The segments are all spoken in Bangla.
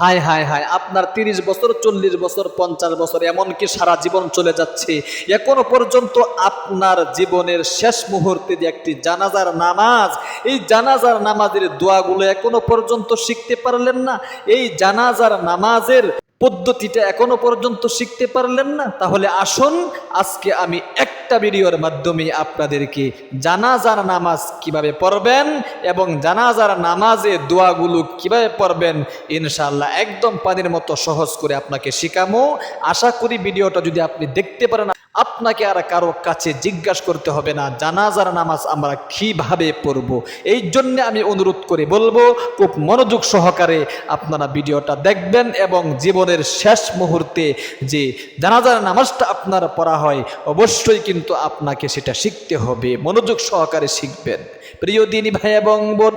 হায় হায় হায়, আপনার তিরিশ বছর, চল্লিশ বছর, পঞ্চাশ বছর এমনকি সারা জীবন চলে যাচ্ছে। এখনও পর্যন্ত আপনার জীবনের শেষ মুহূর্তে যে একটি জানাজার নামাজ, এই জানাজার নামাজের দোয়াগুলো এখনও পর্যন্ত শিখতে পারলেন না, এই জানাজার নামাজের পদ্ধতিটা এখনও পর্যন্ত শিখতে পারলেন না, তাহলে আসুন আজকে আমি একটা ভিডিওর মাধ্যমে আপনাদেরকে জানাজার নামাজ কীভাবে পড়বেন এবং জানাজার নামাজে দোয়াগুলো কীভাবে পড়বেন, ইনশাআল্লাহ একদম পানির মতো সহজ করে আপনাকে শিখামো। আশা করি ভিডিওটা যদি আপনি দেখতে পারেন, আপনাকে আর কারও কাছে জিজ্ঞাসা করতে হবে না, জানাজার নামাজ আমরা কীভাবে পড়ব। এই জন্য আমি অনুরোধ করে বলব, খুব মনোযোগ সহকারে আপনারা ভিডিওটা দেখবেন এবং জীবনের শেষ মুহূর্তে যে জানাজার নামাজটা আপনার পড়া হয়, অবশ্যই কিন্তু আপনাকে সেটা শিখতে হবে। মনোযোগ সহকারে শিখবেন। প্রিয় দিনী ভাই এবং বোন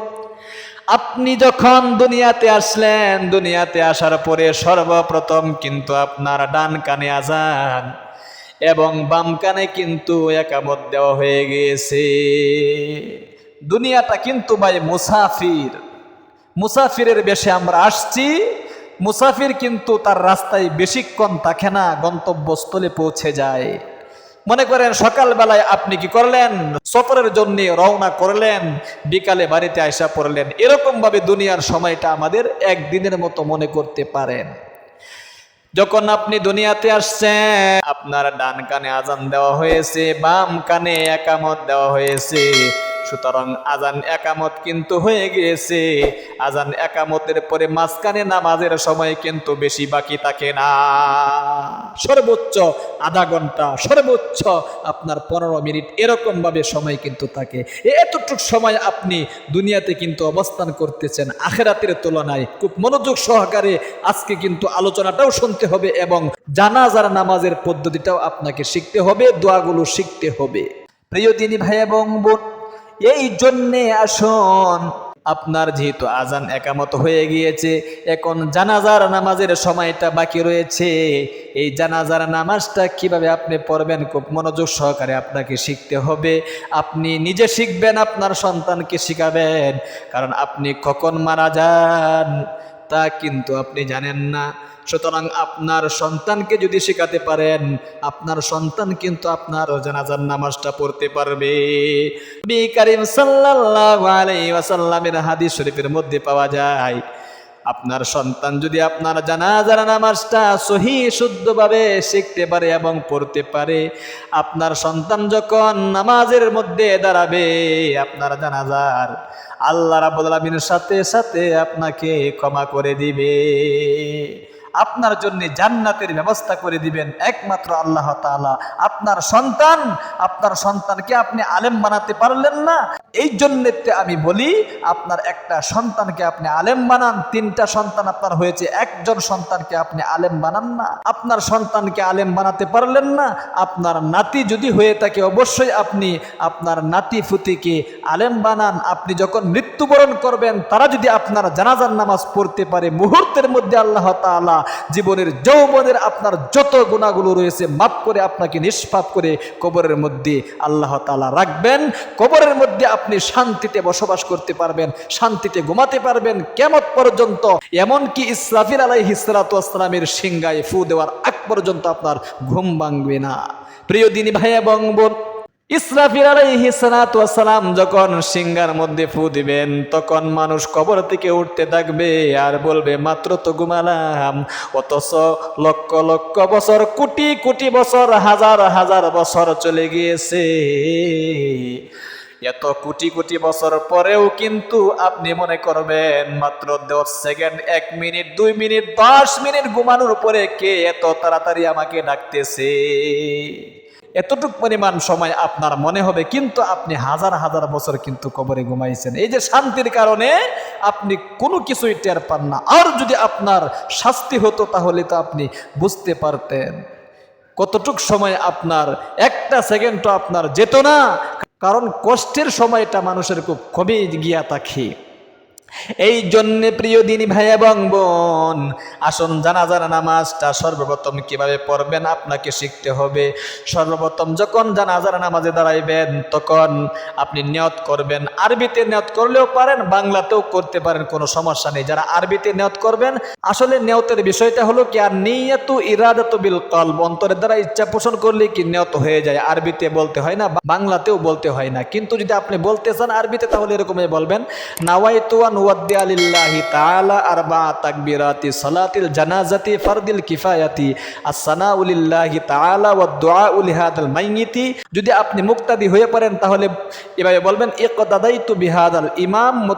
আপনি যখন দুনিয়াতে আসলেন, দুনিয়াতে আসার পরে সর্বপ্রথম কিন্তু আপনার ডান কানে আজান এবং বাম কানে কিন্তু একামত দেওয়া হয়ে গিয়েছে। দুনিয়াটা কিন্তু ভাই মুসাফির। মুসাফিরের বেশে আমরা আসছি, মুসাফির কিন্তু তার রাস্তায় বেশিক্ষণ থাকে না, গন্তব্যস্থলে পৌঁছে যায়। মনে করেন সকালবেলায় আপনি কি করলেন? সফরের জন্য রওনা করলেন, বিকালে বাড়িতে আসা পড়লেন। এরকম ভাবে দুনিয়ার সময়টা আমাদের একদিনের মতো মনে করতে পারেন। যখন আপনি দুনিয়াতে আসছেন, আপনার ডান কানে আজান দেওয়া হয়েছে, বাম কানে একামত দেওয়া হয়েছে। সুতরাং আজান একামত কিন্তু হয়ে গিয়েছে। আজান একামতের পরে মাঝখানে নামাজের সময় কিন্তু বেশি বাকি থাকে না। সর্বোচ্চ আধা ঘণ্টা, সর্বোচ্চ আপনার পনেরো মিনিট এরকম ভাবে সময় কিন্তু থাকে। এতটুক সময় আপনি দুনিয়াতে কিন্তু অবস্থান করতেছেন, আখেরাতের তুলনায় খুব মনোযোগ সহকারে আজকে কিন্তু আলোচনাটাও শুনতে হবে এবং জানাজার নামাজের পদ্ধতিটাও আপনাকে শিখতে হবে, দোয়াগুলো শিখতে হবে। প্রিয় দিনী ভাই এবং বোন এই জন্যে আসুন। আপনার যেহেতু আজান একামত হয়ে গিয়েছে, এখন জানাজার নামাজের সময়টা বাকি রয়েছে। এই জানাজার নামাজটা কীভাবে আপনি পড়বেন খুব মনোযোগ সহকারে আপনাকে শিখতে হবে। আপনি নিজে শিখবেন, আপনার সন্তানকে শিখাবেন। কারণ আপনি কখন মারা যান? তা কিন্তু আপনি জানেন না। সুতরাং আপনার সন্তানকে যদি শেখাতে পারেন, আপনার সন্তান কিন্তু আপনার জানাজার নামাজটা পড়তে পারবে। বি করিম সাল্লাল্লাহু আলাইহি ওয়াসাল্লামের হাদিস শরীফের মধ্যে পাওয়া যায় আপনার সন্তান যদি আপনার জানাজার নামাজটা সহি, শুদ্ধভাবে শিখতে পারে এবং পড়তে পারে, আপনার সন্তান যখন নামাজের মধ্যে দাঁড়াবে, আপনার জানাজার আল্লাহ রাবুল আলমিনের সাথে সাথে আপনাকে ক্ষমা করে দিবে। আপনার জন্য জান্নাতের ব্যবস্থা করে দিবেন। একমাত্র আল্লাহ তাআলা। আপনার সন্তান, আপনার সন্তানকে আপনি আলেম বানাতে পারলেন না। এই জন্য আমি বলি, আপনার একটা সন্তানকে আপনি আলেম বানান, তিনটা সন্তান আপনার হয়েছে। একজন সন্তানকে আপনি আলেম বানান না। আপনার সন্তানকে আলেম বানাতে পারলেন না। আপনার নাতি যদি হয়ে থাকে, অবশ্যই আপনি আপনার নাতি ফুতিকে আলেম বানান। আপনি যখন মৃত্যুবরণ করবেন, তারা যদি আপনার জানাজার নামাজ পড়তে পারে, মুহূর্তের মধ্যে আল্লাহ তাআলা জীবনের যৌবনের আপনার যত গুণাগুলো রয়েছে, মাফ করে আপনাকে নিষ্পাপ করে কবরের মধ্যে আল্লাহ তাআলা রাখবেন। কবরের মধ্যে আপনি শান্তিতে বসবাস করতে পারবেন, শান্তিতে ঘুমাতে পারবেন। কেমত পর্যন্ত, এমনকি ইসরাফিল আলাইহিসসালামের সিংগায় ফু দেওয়ার আগ পর্যন্ত আপনার ঘুম ভাঙবে না। প্রিয় দিনী ভাই এবং বোন ইসরাফিল আলাইহি সালাম যখন সিংহার মধ্যে ফু দিবেন, তখন মানুষ কবর থেকে উঠতে থাকবে আর বলবে, মাত্র তো ঘুমালাম, অথচ লক্ষ লক্ষ বছর, কোটি কোটি বছর, হাজার হাজার বছর চলে গিয়েছে। এত কোটি কোটি বছর পরেও কিন্তু আপনি মনে করবেন, মাত্র দশ সেকেন্ড, এক মিনিট, দুই মিনিট, দশ মিনিট ঘুমানোর পরে কে এত তাড়াতাড়ি আমাকে ডাকতেছে? এতটুক পরিমাণ সময় আপনার মনে হবে, কিন্তু আপনি হাজার হাজার বছর কিন্তু কবরে ঘুমাইছেন। এই যে শান্তির কারণে আপনি কোনো কিছুই টের পান না। আর যদি আপনার শাস্তি হতো, তাহলে তো আপনি বুঝতে পারতেন। কতটুক সময় আপনার, একটা সেকেন্ডও আপনার যেত না। কারণ কষ্টের সময়টা মানুষের খুব কমে গিয়া থাকে। এই জন্যে প্রিয় দিনী ভাই এবং বোন, আসুন জানাজার নামাজটা সর্বপ্রথম কীভাবে পড়বেন আপনাকে শিখতে হবে। সর্বপ্রথম যখন জানাজার নামাজে দাঁড়াইবেন, তখন আপনি নিয়ত করবেন। আরবিতে নিয়ত করলেও পারেন, বাংলাতেও করতে পারেন, কোনো সমস্যা নেই। যারা আরবিতে নিয়ত করবেন, আসলে নিয়তের বিষয়টা হলো কি, আর নিয়তু ইরাদাতু বিল কলব অন্তরের দ্বারা ইচ্ছা পোষণ করলে কি নিয়ত হয়ে যায়। আরবিতে বলতে হয় না, বাংলাতেও বলতে হয় না। কিন্তু যদি আপনি বলতে চান আরবিতে, তাহলে এরকমই বলবেন নাওয়াইতু যদি আপনি মুক্তাদি হয়ে পড়েন, তাহলে এভাবে বলবেন ইমাম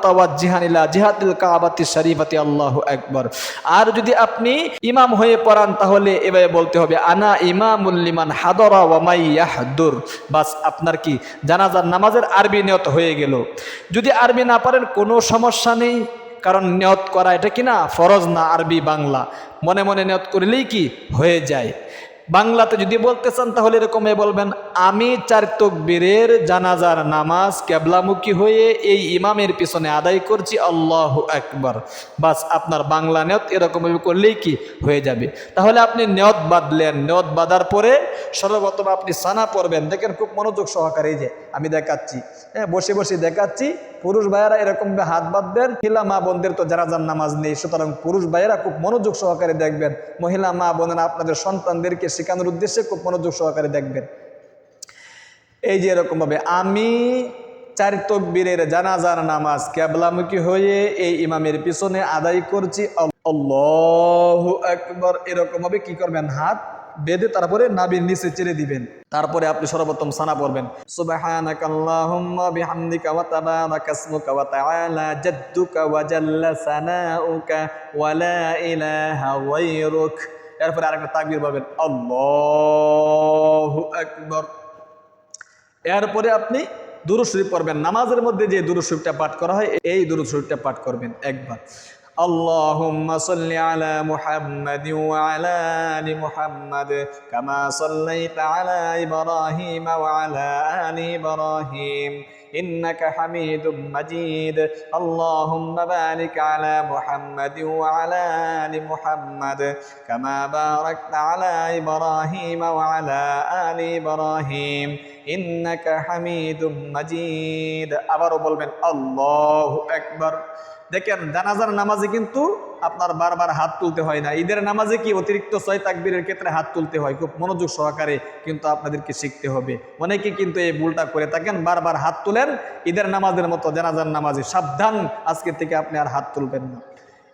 আল্লাহু আকবার। আর যদি আপনি ইমাম হয়ে পড়ান, তাহলে এভাবে বলতে হবে, আনা ইমামুল হাদরা ওয়া বাস আপনার কি? জানাজার নামাজের আরবি নিয়ত হয়ে গেল। যদি আরবি না পারেন, কোনো সমস্যা নেই, কারণ নিয়ত করা এটা কি না? ফরজ না আরবি বাংলা। মনে মনে নিয়ত করলেই কি? হয়ে যায়। বাংলাতে যদি বলতে চান, তাহলে এরকমই বলবেন, আমি চার তকবীরের জানাজার নামাজ কেবলামুখী হয়ে এই ইমামের পিছনে আদায় করছি, আল্লাহ একবার বাস, আপনার বাংলা নিয়ত এরকম করলেই কি? হয়ে যাবে। তাহলে আপনি নিয়ত বাঁধলেন নিয়ত বাঁধার পরে সর্বপ্রথম আপনি সানা পড়বেন। দেখেন খুব মনোযোগ সহকারে যে, আমি দেখাচ্ছি। হ্যাঁ বসে বসে দেখাচ্ছি। পুরুষ ভাইয়েরা এরকম হাত বাঁধবেন, মহিলা মা বোনদের তো যারা যার নামাজ নেই, সুতরাং পুরুষ ভাইয়েরা খুব মনোযোগ সহকারে দেখবেন, মহিলা মা বোনেরা আপনাদের সন্তানদেরকে শেখানোর উদ্দেশ্যে খুব মনোযোগ সহকারে দেখবেন। এই যে এরকম ভাবে, আমি চার তকবীরের জানাজার নামাজ কেবলামুখী হয়ে এই ইমামের পিছনে আদায় করছি আল্লাহ একবার এরকম ভাবে কি করবেন? হাত বেঁধে তারপরে নাবির নিচে চেড়ে দিবেন। তারপরে আপনি সর্বপ্রথম সানা পড়বেন। এরপরে আরেকটা তাকবীর আল্লাহু আকবার। এরপরে আপনি দুরুদ শরীফ পড়বেন। নামাজের মধ্যে যে দুরুদ শরীফটা পাঠ করা হয়, এই দুরুদ শরীফটা পাঠ করবেন একবার। اللهم صل على محمد وعلى آل محمد كما صليت على إبراهيم وعلى آل إبراهيم. إنك حميد مجيد. اللهم بارك على محمد وعلى آل محمد كما باركت على إبراهيم وعلى آل إبراهيم. إنك حميد مجيد. أبر من الله أكبر দেখেন, জানাজার নামাজে কিন্তু আপনার বারবার হাত তুলতে হয় না। ঈদের নামাজে কি অতিরিক্ত ছয় তাকবীরের ক্ষেত্রে হাত তুলতে হয়? খুব মনোযোগ সহকারে কিন্তু আপনাদেরকে শিখতে হবে। অনেকে কিন্তু এই ভুলটা করে থাকেন, বারবার হাত তুলেন, ঈদের নামাজের মতো জানাজার নামাজে সাবধান, আজকে থেকে আপনি আর হাত তুলবেন না।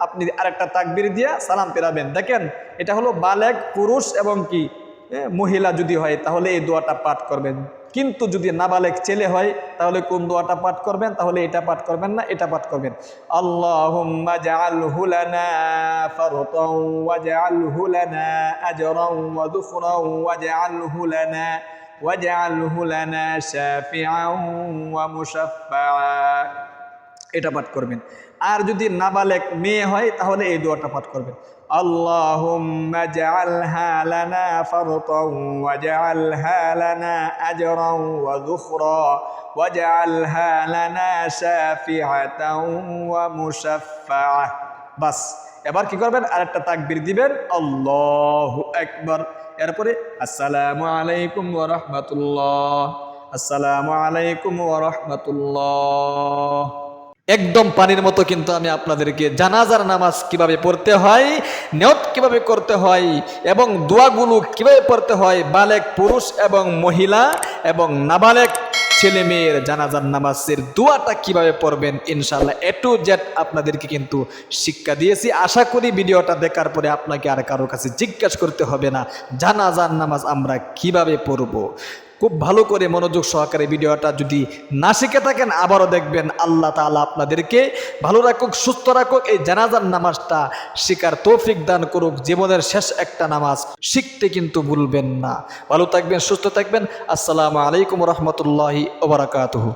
আপনি আরেকটা তাকবির দিয়া সালাম পেরাবেন দেখেন, এটা হলো বালেক, পুরুষ এবং কি? মহিলা যদি হয়, তাহলে এই দোয়াটা পাঠ করবেন। কিন্তু যদি নাবালেক ছেলে হয়, তাহলে কোন দোয়াটা পাঠ করবেন? তাহলে এটা পাঠ করবেন না, এটা পাঠ করবেন। মুশাফফাআ। এটা পাঠ করবেন। আর যদি নাবালেক মেয়ে হয়, তাহলে এই দোয়াটা পাঠ করবেন। বাস, এবার কি করবেন? আরেকটা তাকবীর দিবেন, আল্লাহ একবার এরপরে, আসসালামু আলাইকুম ওয়া রাহমাতুল্লাহ। আসসালামু আলাইকুম ওয়া রাহমাতুল্লাহ। একদম পানির মতো কিন্তু আমি আপনাদেরকে জানাজার নামাজ কীভাবে পড়তে হয়, নিয়ত কীভাবে করতে হয় এবং দোয়াগুলো কীভাবে পড়তে হয়, বালেক পুরুষ এবং মহিলা এবং নাবালেক ছেলে মেয়ের জানাজার নামাজের দোয়াটা কীভাবে পড়বেন ইনশাল্লাহ এ টু জেড আপনাদেরকে কিন্তু শিক্ষা দিয়েছি। আশা করি ভিডিওটা দেখার পরে আপনাকে আর কারোর কাছে জিজ্ঞাসা করতে হবে না, জানাজার নামাজ আমরা কীভাবে পড়ব। খুব ভালো করে মনোযোগ সহকারে ভিডিওটা যদি না শিখে থাকেন, আবারও দেখবেন আল্লাহ তালা আপনাদেরকে ভালো রাখুক, সুস্থ রাখুক, এই জানাজার নামাজটা শিকার তৌফিক দান করুক, জীবনের শেষ একটা নামাজ শিখতে কিন্তু ভুলবেন না। ভালো থাকবেন, সুস্থ থাকবেন। আসসালামু আলাইকুম রহমতুল্লাহি ওবরাকাতুহু